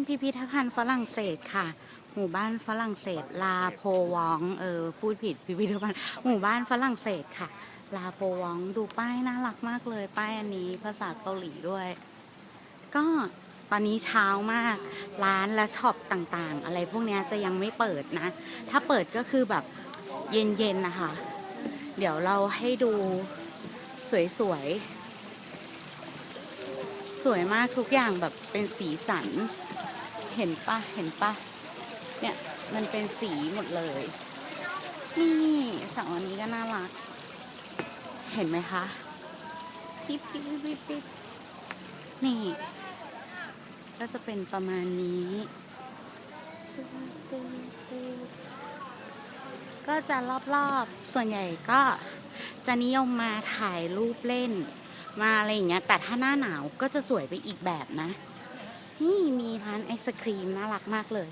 เป็นพิพิธภัณฑ์ฝรั่งเศสค่ะ หมู่บ้านฝรั่งเศส ลาโพวองเออพูดผิดพิพิธภัณฑ์หมู่บ้านฝรั่งเศสค่ะ ลาโพวองดูป้ายน่ารักมากเลย ป้ายอันนี้ภาษาเกาหลีด้วย ก็ตอนนี้เช้ามาก ร้านและช็อปต่างๆ อะไรพวกนี้จะยังไม่เปิดนะ ถ้าเปิดก็คือแบบเย็นๆนะคะ เดี๋ยวเราให้ดูสวยๆ สวยมากทุกอย่างแบบเป็นสีสัน เห็นปะเห็นปะเนี่ยมันเป็นสีหมดเลย นี่เสาอันนี้ก็น่ารัก เห็นไหมคะปิ๊บปิ๊บปิ๊บปิ๊บนี่ ก็จะเป็นประมาณนี้ ก็จะรอบๆ ส่วนใหญ่ก็จะนิยมมาถ่ายรูปเล่น มาอะไรอย่างเงี้ยแต่ถ้าหน้าหนาวก็จะสวยไปอีกแบบนะ นี่มีร้านไอศครีมน่ารักมากเลย